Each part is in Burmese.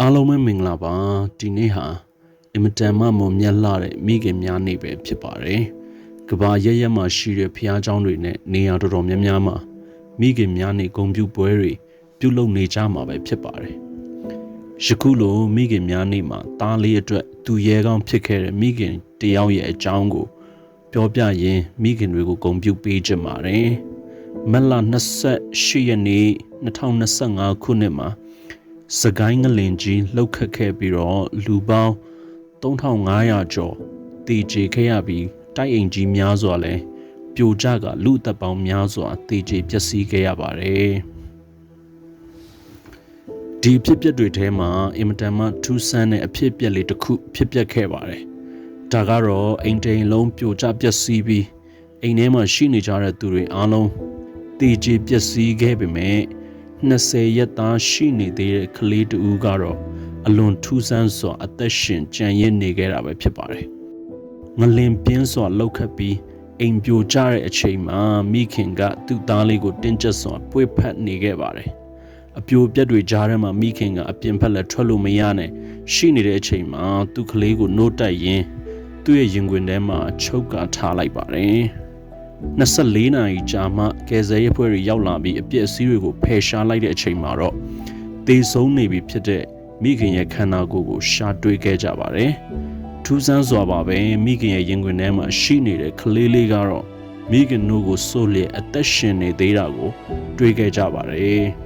အားလုံးပဲမင်္ဂလာပါဒီနေ့ဟာအင်မတန်မှမွန်မြတ်လာတဲ့မိခင်များနေ့ပဲဖြစ်ပါတယ်ကဘာရရက်မှာရှိတဲ့ဖះเจ้าတွေနဲ့နေရာတော်တော်များများမှာမိခင်များနေ့ဂုဏ်ပြုပွဲတွေပြုလုပ်နေကြမှာပဲဖြစ်ပါတယ်ယခုလိုမိခင်များနေ့မှာတားလေးအတွက်သူရဲကောင်းဖြစ်ခဲ့တဲ့မိခင်တယောက်ရဲ့အကြောင်းကို ပြောပြရင်းမိခင်တွေကိုဂုဏ်ပြုပေးကြပါတယ်မက်လာ28ရက်နေ့2025ခုနှစ်မှာ စကိုင်းငလင်ကြီးလှုပ်ခတ်ခဲ့ပြီးတော့လူပေါင်း3500ကျော်တည်ကြခဲ့ရပြီးတိုက်အိမ်ကြီးများစွာလည်းပြိုကျကလူအသက်ပေါင်းများစွာတည်ကြပျက်စီးခဲ့ရပါတယ်ဒီအဖြစ်အပျက်တွေထဲမှာအင်မတန်မှထူးဆန်းတဲ့အဖြစ်အပျက်လေးတစ်ခုဖြစ်ပျက်ခဲ့ပါတယ်ဒါကတော့အိမ်တိန်လုံးပြိုကျပျက်စီးပြီးအိမ်ထဲမှာရှိနေကြတဲ့သူတွေအားလုံးတည်ကြပျက်စီးခဲ့ပေမဲ့ 20ရက်သားရှိနေသေးတဲ့ကလေးတူကတော့အလွန်ထူးဆန်းစွာအသက်ရှင်ကြံ့ရည်နေခဲ့တာပဲဖြစ်ပါတယ်။ငလင်ပြင်းစွာလောက်ခတ်ပြီးအိမ်ပြိုကျတဲ့အချိန်မှာမိခင်ကသူ့သားလေးကိုတင်းကျပ်စွာပွေဖက်နေခဲ့ပါတယ်။အပြိုပြက်တွေကြားထဲမှာမိခင်ကအပြင်ဖက်လက်ထွက်လို့မရနဲ့ရှိနေတဲ့အချိန်မှာသူ့ကလေးကိုနှိုးတက်ရင်းသူ့ရဲ့ရင်ခွင်ထဲမှာချုပ်ကာထားလိုက်ပါတယ်။ 24နာရီကြာမှကယ်ဆယ်ရေးအဖွဲ့တွေရောက်လာပြီးအပြစ်အစည်းတွေကိုဖယ်ရှားလိုက်တဲ့အချိန်မှာတော့တေဆုံးနေပြီဖြစ်တဲ့မိခင်ရဲ့ခန္ဓာကိုယ်ကိုရှာတွေ့ခဲ့ကြပါတယ်။ထူးဆန်းစွာပါပဲမိခင်ရဲ့ရင်ခွင်ထဲမှာရှိနေတဲ့ကလေးလေးကတော့မိခင်တို့ကိုစိုးလျက်အသက်ရှင်နေသေးတာကို တွေ့ခဲ့ကြပါတယ်။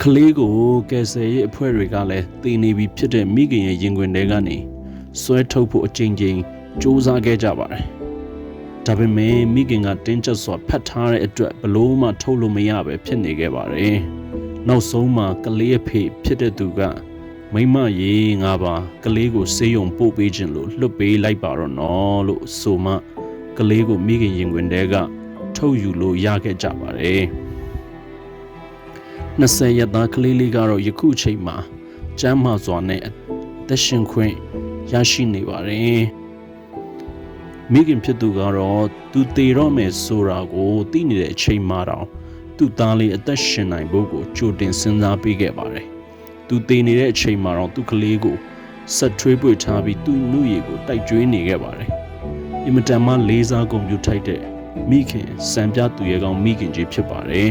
ကလေးကိုကယ်ဆယ်ရေးအဖွဲ့တွေကလည်းတည်နေပြီဖြစ်တဲ့မိခင်ရဲ့ရင်ခွင်ထဲကနေ ဆွဲထုတ်ဖို့အကြိမ်ကြိမ်စူးစမ်းခဲ့ကြပါတယ်။ဒါပေမဲ့မိခင်ကတင်းကျပ်စွာဖတ်ထားတဲ့အတွက်ဘလို့မှထုတ်လို့မရပဲဖြစ်နေခဲ့ပါတယ်။နောက်ဆုံးမှာကလေးအဖေဖြစ်တဲ့သူကမိမရေငါပါကလေးကိုဆေးရုံပို့ပေးခြင်းလို့လွတ်ပေးလိုက်ပါတော့နော်လို့ဆိုမှကလေးကိုမိခင်ရင်ခွင်ထဲကထုတ်ယူလို့ရခဲ့ကြပါတယ်။20ရက်သားကလေးလေးကတော့ယခုချိန်မှာကျမ်းမာစွာနဲ့အသက်ရှင်ခွင့် ရရှိနေပါတယ်မိခင်ဖြစ်သူကတော့သူတည်တော့မယ်ဆိုတာကိုသိနေတဲ့အချိန်မှတော့သူ့သားလေးအသက်ရှင်နိုင်ဖို့ကိုကြိုတင်စဉ်းစားပေးခဲ့ပါတယ်သူတည်နေတဲ့အချိန်မှတော့သူ့ကလေးကိုဆက်ထွေးပွေထားပြီးသူ့နှုတ်ရည်ကိုတိုက်ကြွေးနေခဲ့ပါတယ်အင်မတန်မှလေးစားကွန်ပျူထိုက်တဲ့မိခင်စံပြသူရဲ့ကောင်မိခင်ကြီးဖြစ်ပါတယ်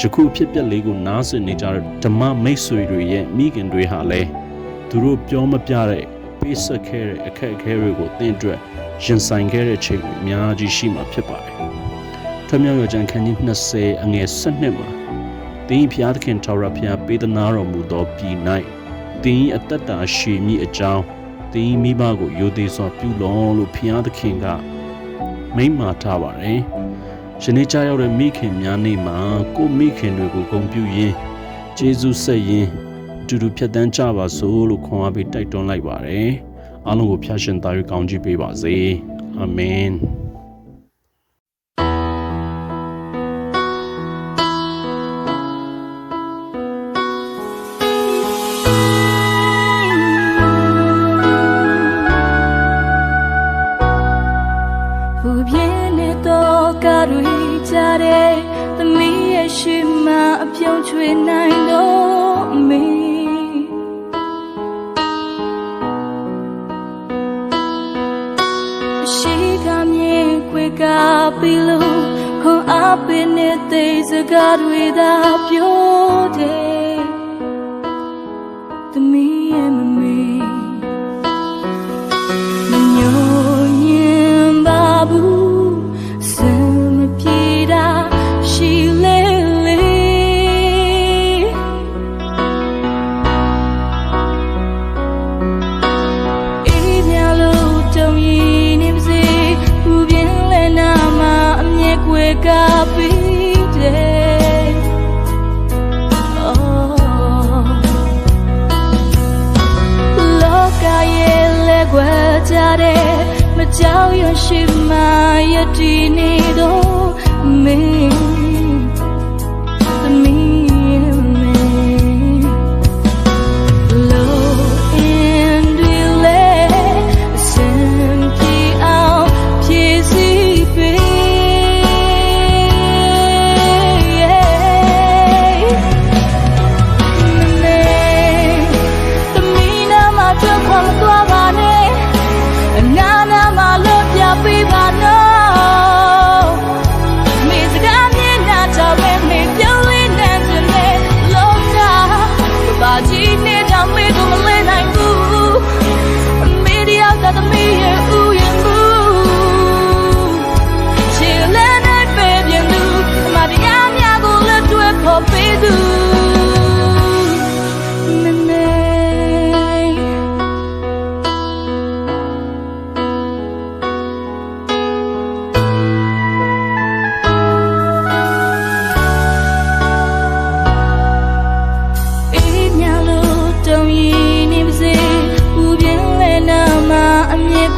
ယခုဖြစ်ပျက်လေးကိုနားဆင်နေကြတဲ့ဓမ္မမိတ်ဆွေတွေရဲ့မိခင်တွေဟာလည်းသူတို့ပြောမပြတဲ့ ပေးဆက်ခဲ့တဲ့အခက်အခဲတွေကိုသင်အတွက်ရင်ဆိုင်ခဲ့တဲ့ချိန်တွေအများကြီးရှိမှာဖြစ်ပါတယ်။ထမြောက်ရကြံခန်းကြီး20အငယ်7မှာတင်းဖျားသခင်ထာဝရဘုရားပေးသနာတော်မူသောပြည်၌တင်းအသက်တာရှည်မြင့်အကြောင်းတင်းမိဘကိုယိုသေးစွာပြုလောလို့ဘုရားသခင်ကမိန့်မာထားပါတယ်။ယနေ့ကြားရောက်တဲ့မိခင်များနေ့မှာကိုမိခင်တွေကိုဂုဏ်ပြုရင်းကျေးဇူးဆက်ရင်းအ တူတူဖြတ်တန်းကြပါစို့လို့ခွန်အားပေးတိုက်တွန်းလိုက်ပါတယ်။အားလုံးကိုဖျားရှင်သား၍ကောင်းချီးပေးပါစေ။အာမင်။ဘူ ပေးနေတဲ့စကားတွေသာပြောတယ်သမီးရဲ့မမေမညိုညင်ပါဘူးစံမပြေတာရှိလေလေအေးမြလို့တုံရင်နေပါစေဘူးပြင်းလဲနာမှာအမြဲကွယ်က တဲ့မကြောက်ရွံ့ရှိမှယတည်နေတော့မင်း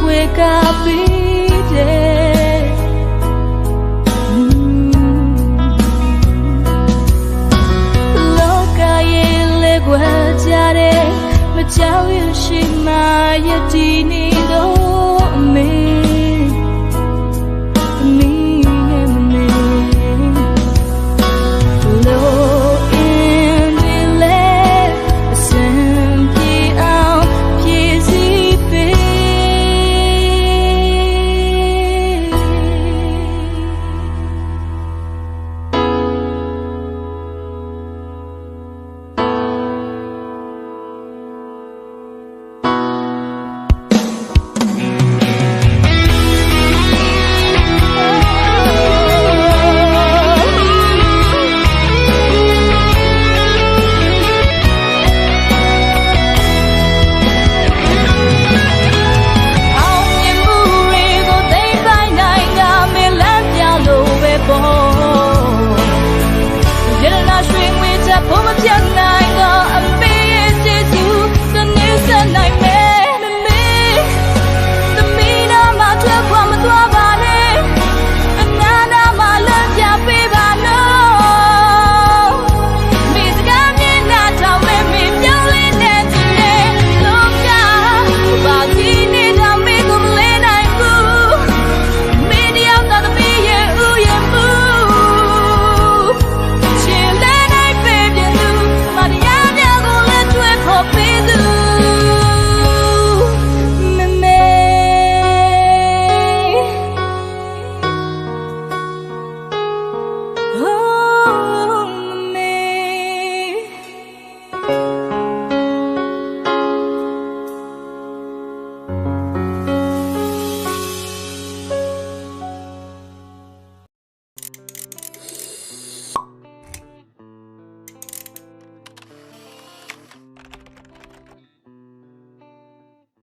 ွယ်ကြတဲ့မကြောက်ရရှိမှယတိနေ